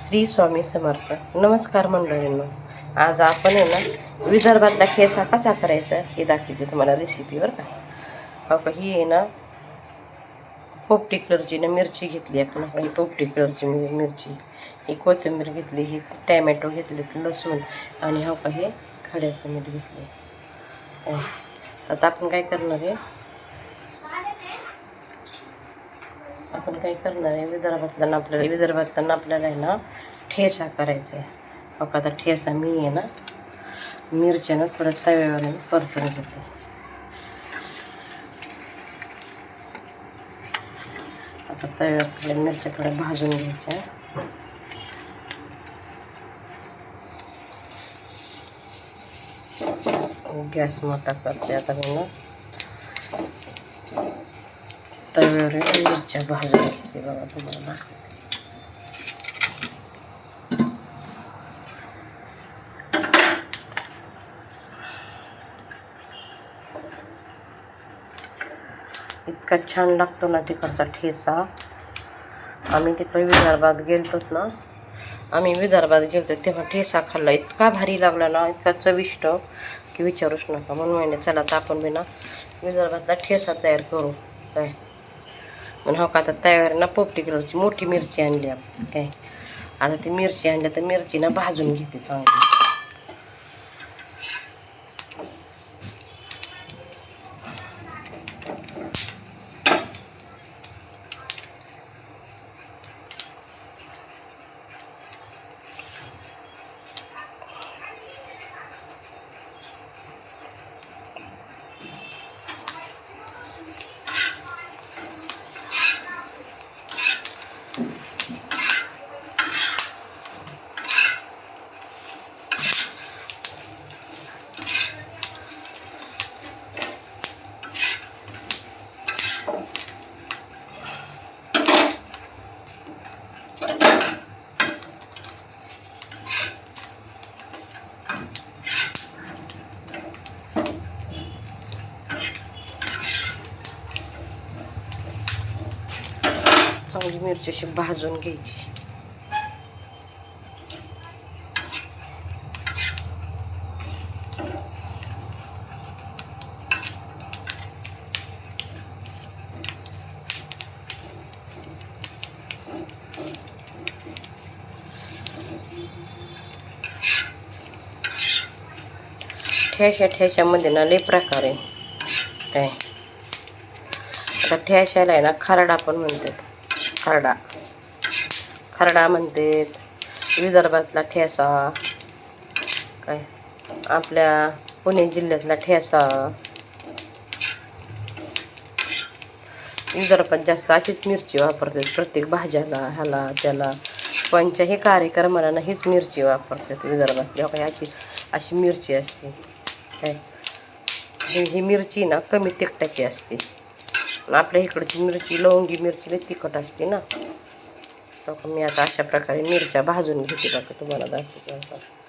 श्री स्वामी समर्थ. नमस्कार मंडळींनो. आज आपण आहे ना विदर्भातला खेसा कसा करायचा हे दाखवते तुम्हाला रेसिपीवर का? हो का ही आहे ना पोपटी कलरची ना मिरची घेतली आपण. ही पोपटी कलरची मिरची. ही कोथिंबीर घेतली ही टॅमॅटो घेतले लसूण आणि हो का हे खड्याचं मीठ घेतले. आता आपण काय करणार आहे? आपण काय करणार आहे? विदर्भातल्यानं आपल्याला विदर्भातल्यानं आपल्याला आहे ना ठेसा करायचा आहे. हो आता ठेसा मी आहे ना मिरच्यानं थोडं तव्यावर परतून घेते. आता तव्यावर सगळ्या मिरच्या थोड्या भाजून घ्यायच्या. गॅस मोठा करते आता मी ना. तव्यावर आहे. मिरच्या भाजून घेते बघा तुम्हाला दाखवते इतका छान लागतो ना तिकडचा ठेसा. आम्ही तिकडे विदर्भात गेलतोत ना. आम्ही विदर्भात गेलतो तेव्हा ठेसा खाल्ला. इतका भारी लागला ना इतका चविष्ट. की विचारूच नका. म्हणून म्हणे चला तर आपण बी ना विदर्भातला ठेसा तयार करू. काय? पण हो का आता तयार ना पोपटी कलरची मोठी मिरची आणली आपण काय? आता ती मिरची आणली तर मिरची ना भाजून घेते चांगली. चांगली मिरची अशी भाजून घ्यायची. ठेशा ठेशामध्ये ना लई प्रकार आहे. काय? आता ठेशाला आहे ना खरडा पण म्हणतात. खरडा. खरडा म्हणतात विदर्भातला ठेसा काय आपल्या पुणे जिल्ह्यातला ठेसा. विदर्भात जास्त अशीच मिरची वापरतात प्रत्येक भाज्याला ह्याला त्याला. कोणत्याही कार्यक्रमाला हीच मिरची वापरतात विदर्भातली काही अशी अशी मिरची असते काय ही मिरची ना कमी तिखटाची असते. आपल्या इकडची मिरची लवंगी मिरची लई तिखट असते ना. तर मी आता अशा प्रकारे मिरच्या भाजून घेते बघा तुम्हाला दाखवते